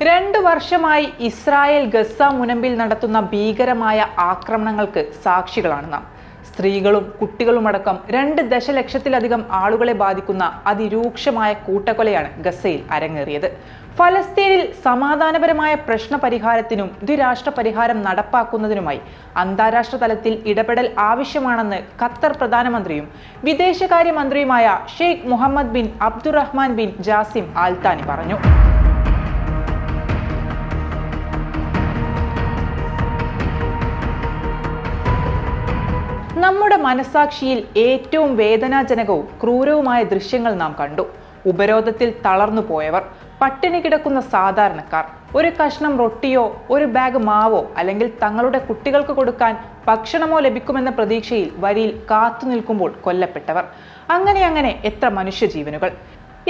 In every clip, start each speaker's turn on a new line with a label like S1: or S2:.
S1: രണ്ടു വർഷമായി Israel Gaza മുനമ്പിൽ നടത്തുന്ന ഭീകരമായ ആക്രമണങ്ങൾക്ക് സാക്ഷികളാണ് നാം. സ്ത്രീകളും കുട്ടികളുമടക്കം രണ്ട് ദശലക്ഷത്തിലധികം ആളുകളെ ബാധിക്കുന്ന അതിരൂക്ഷമായ കൂട്ടക്കൊലയാണ് ഗസയിൽ അരങ്ങേറിയത്. ഫലസ്തീനിൽ സമാധാനപരമായ പ്രശ്ന പരിഹാരത്തിനും ദ്വിരാഷ്ട്ര പരിഹാരം നടപ്പാക്കുന്നതിനുമായി അന്താരാഷ്ട്ര തലത്തിൽ ഇടപെടൽ ആവശ്യമാണെന്ന് ഖത്തർ പ്രധാനമന്ത്രിയും വിദേശകാര്യമന്ത്രിയുമായ Sheikh Mohammed bin Abdulrahman bin Jassim Al Thani പറഞ്ഞു. നമ്മുടെ മനസാക്ഷിയിൽ ഏറ്റവും വേദനാജനകവും ക്രൂരവുമായ ദൃശ്യങ്ങൾ നാം കണ്ടു. ഉപരോധത്തിൽ തളർന്നു പോയവർ പട്ടിണി കിടക്കുന്ന സാധാരണക്കാർ ഒരു കഷ്ണം റൊട്ടിയോ ഒരു ബാഗ് മാവോ അല്ലെങ്കിൽ തങ്ങളുടെ കുട്ടികൾക്ക് കൊടുക്കാൻ ഭക്ഷണമോ ലഭിക്കുമെന്ന പ്രതീക്ഷയിൽ വരിയിൽ കാത്തു നിൽക്കുമ്പോൾ കൊല്ലപ്പെട്ടവർ. അങ്ങനെ അങ്ങനെ എത്ര മനുഷ്യജീവനുകൾ.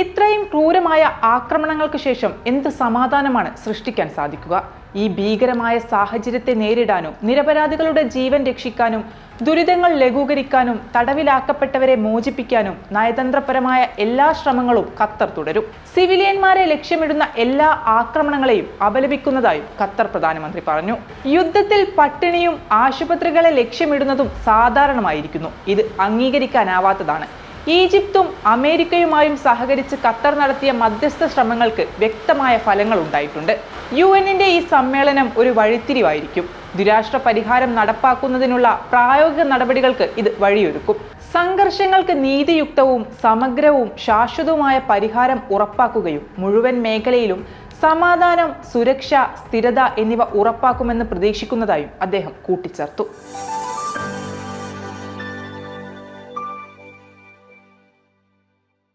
S1: ഇത്രയും ക്രൂരമായ ആക്രമണങ്ങൾക്ക് ശേഷം എന്ത് സമാധാനമാണ് സൃഷ്ടിക്കാൻ സാധിക്കുക? ഈ ഭീകരമായ സാഹചര്യത്തെ നേരിടാനും നിരപരാധികളുടെ ജീവൻ രക്ഷിക്കാനും ദുരിതങ്ങൾ ലഘൂകരിക്കാനും തടവിലാക്കപ്പെട്ടവരെ മോചിപ്പിക്കാനും നയതന്ത്രപരമായ എല്ലാ ശ്രമങ്ങളും ഖത്തർ തുടരും. സിവിലിയന്മാരെ ലക്ഷ്യമിടുന്ന എല്ലാ ആക്രമണങ്ങളെയും അപലപിക്കുന്നതായും ഖത്തർ പ്രധാനമന്ത്രി പറഞ്ഞു. യുദ്ധത്തിൽ പട്ടിണിയും ആശുപത്രികളെ ലക്ഷ്യമിടുന്നതും സാധാരണമായിരിക്കുന്നു. ഇത് അംഗീകരിക്കാനാവാത്തതാണ്. ഈജിപ്തും അമേരിക്കയുമായും സഹകരിച്ച് ഖത്തർ നടത്തിയ മധ്യസ്ഥ ശ്രമങ്ങൾക്ക് വ്യക്തമായ ഫലങ്ങൾ ഉണ്ടായിട്ടുണ്ട്. യു എന്നിന്റെ ഈ സമ്മേളനം ഒരു വഴിത്തിരിവായിരിക്കും. ദുരാഷ്ട്ര പരിഹാരം നടപ്പാക്കുന്നതിനുള്ള പ്രായോഗിക നടപടികൾക്ക് ഇത് വഴിയൊരുക്കും. സംഘർഷങ്ങൾക്ക് നീതിയുക്തവും സമഗ്രവും ശാശ്വതവുമായ പരിഹാരം ഉറപ്പാക്കുകയും മുഴുവൻ മേഖലയിലും സമാധാനം സുരക്ഷ സ്ഥിരത എന്നിവ ഉറപ്പാക്കുമെന്ന് പ്രതീക്ഷിക്കുന്നതായും അദ്ദേഹം കൂട്ടിച്ചേർത്തു.